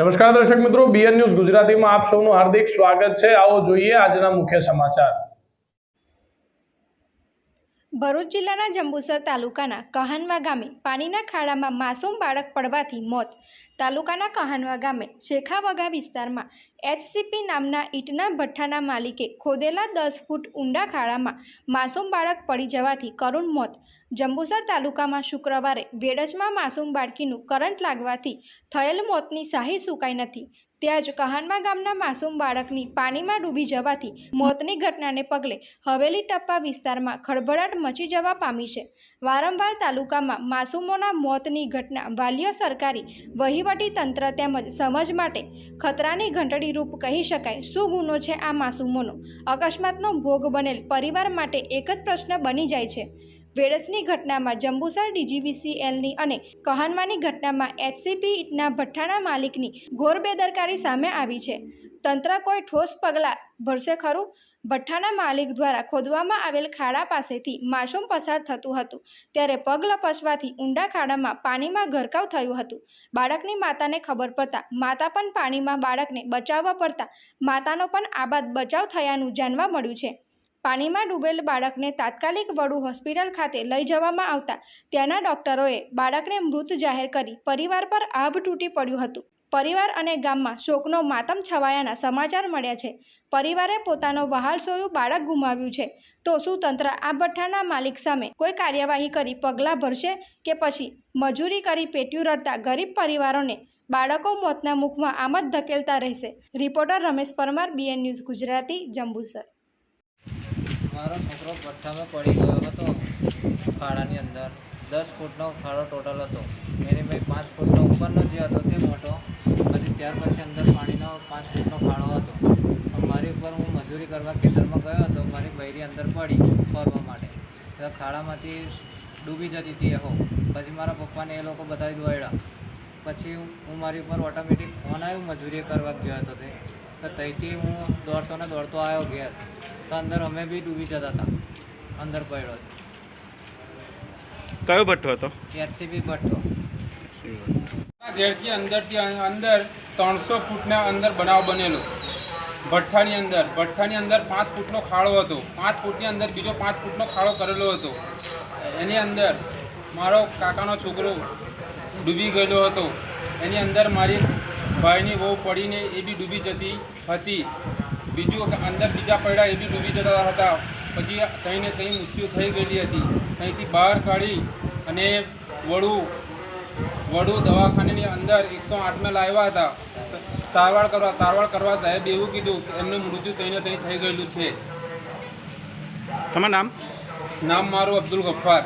નમસ્કાર દર્શક મિત્રો બીએન ન્યૂઝ ગુજરાતીમાં આપ સૌનું હાર્દિક સ્વાગત છે. આવો જોઈએ આજના મુખ્ય સમાચાર. ભરૂચ જિલ્લાના જંબુસર તાલુકાના કહાનવા ગામે પાણીના ખાડામાં માસૂમ બાળક પડવાથી મોત. તાલુકાના કહાનવા ગામે, શેખાવગા વિસ્તારમાં, એચસીપી નામના ઈંટના ભઠ્ઠાના માલિકે ખોદેલા દસ ફૂટ ઊંડા ખાડામાં માસૂમ બાળક પડી જવાથી કરુણ મોત. જંબુસર તાલુકામાં શુક્રવારે વેડજમાં માસૂમ બાળકીનું કરંટ લાગવાથી થયેલ મોતની શાહી સુકાઈ નથી. ત્યાં જ કહાનવા ગામના માસૂમ બાળકની પાણીમાં ડૂબી જવાથી મોતની ઘટનાને પગલે હવેલી ટપ્પા વિસ્તારમાં ખળભળાટ મચી જવા પામી છે. વારંવાર તાલુકામાં માસૂમોના મોતની ઘટના વાલીઓ સરકારી વહીવટી તંત્ર તેમજ સમજ માટે ખતરાની ઘંટડી રૂપ કહી શકાય. શું ગુનો છે આ માસૂમોનો? અકસ્માતનો ભોગ બનેલ પરિવાર માટે એક જ પ્રશ્ન બની જાય છે. વેડજની ઘટનામાં જંબુસર ડીજીવીસીએલની અને કહનવાની ઘટનામાં એચસીપી ઇટના ભઠ્ઠાના માલિકની ઘોર બેદરકારી સામે આવી છે. તંત્ર કોઈ ઠોસ પગલાં ભરશે ખરું? ભઠ્ઠાના માલિક દ્વારા ખોદવામાં આવેલ ખાડા પાસેથી માસૂમ પસાર થતું હતું. ત્યારે પગ લપસવાથી ઊંડા ખાડામાં પાણીમાં ગરકાવ થયું હતું. બાળકની માતાને ખબર પડતા માતા પણ પાણીમાં બાળકને બચાવવા પડતા માતાનો પણ આબાદ બચાવ થયાનું જાણવા મળ્યું છે. પાણીમાં ડૂબેલ બાળકને તાત્કાલિક વડુ હોસ્પિટલ ખાતે લઈ જવામાં આવતા ત્યાંના ડોક્ટરોએ બાળકને મૃત જાહેર કરી પરિવાર પર આભ તૂટી પડ્યું હતું. પરિવાર અને ગામમાં શોકનો માતમ છવાયાના સમાચાર મળ્યા છે. પરિવારે પોતાનો વહાલસોયું બાળક ગુમાવ્યું છે. તો શું તંત્ર આ ભઠ્ઠાના માલિક સામે કોઈ કાર્યવાહી કરી પગલાં ભરશે કે પછી મજૂરી કરી પેટ્યું રડતા ગરીબ પરિવારોને બાળકો મોતના મુખમાં આમ જ ધકેલતા રહેશે? Reporter Ramesh Parmar, BN news Gujarati, Jambusar. મારો છોકરો ભઠ્ઠામાં પડી ગયો હતો. ખાડાની અંદર. દસ ફૂટનો ખાડો ટોટલ હતો. એની ભાઈ પાંચ ફૂટનો ઉપરનો જે હતો તે મોટો. પછી ત્યાર પછી અંદર પાણીનો પાંચ ફૂટનો ખાડો હતો. મારી ઉપર હું મજૂરી કરવા ખેતરમાં ગયો હતો. મારી બૈરી અંદર પડી ફરવા માટે. ખાડામાંથી ડૂબી જતી હતી એ હો. પછી મારા પપ્પાને એ લોકો બધા દોડ્યા પછી હું મારી ઉપર ઓટોમેટિક ફોન આવ્યો, મજૂરી કરવા ગયો હતો તે. તો ત્યાંથી હું દોડતો ને દોડતો આવ્યો ઘેર. તો અંદર અમે બી ડૂબી જતા હતા. અંદર પડ્યો કયો ભઠ્ઠો હતો? એચસીબી ભઠ્ઠો. ઘેરથી અંદરથી અંદર ત્રણસો ફૂટના અંદર બનાવ બનેલો. ભઠ્ઠાની અંદર. ભઠ્ઠાની અંદર પાંચ ફૂટનો ખાડો હતો. પાંચ ફૂટની અંદર બીજો પાંચ ફૂટનો ખાડો કરેલો હતો. એની અંદર મારો કાકાનો છોકરો ડૂબી ગયેલો હતો. એની અંદર મારી ભાઈની વહુ પડીને એ બી ડૂબી જતી હતી. બીજું અંદર બીજા પડ્યા એ બી ડૂબી જતા હતા. પછી કંઈને કંઈ મૃત્યુ થઈ ગયેલી હતી. અહીંથી બહાર કાઢી અને વડું વડુ દવાખાનાની અંદર એકસો આઠમાં લાવ્યા હતા. સારવાર કરવા સારવાર કરવા સાહેબ એવું કીધું કે એમનું મૃત્યુ કંઈ ને કંઈ થઈ ગયેલું છે. તમારું નામ? નામ મારું અબ્દુલ ગફ્ફાર.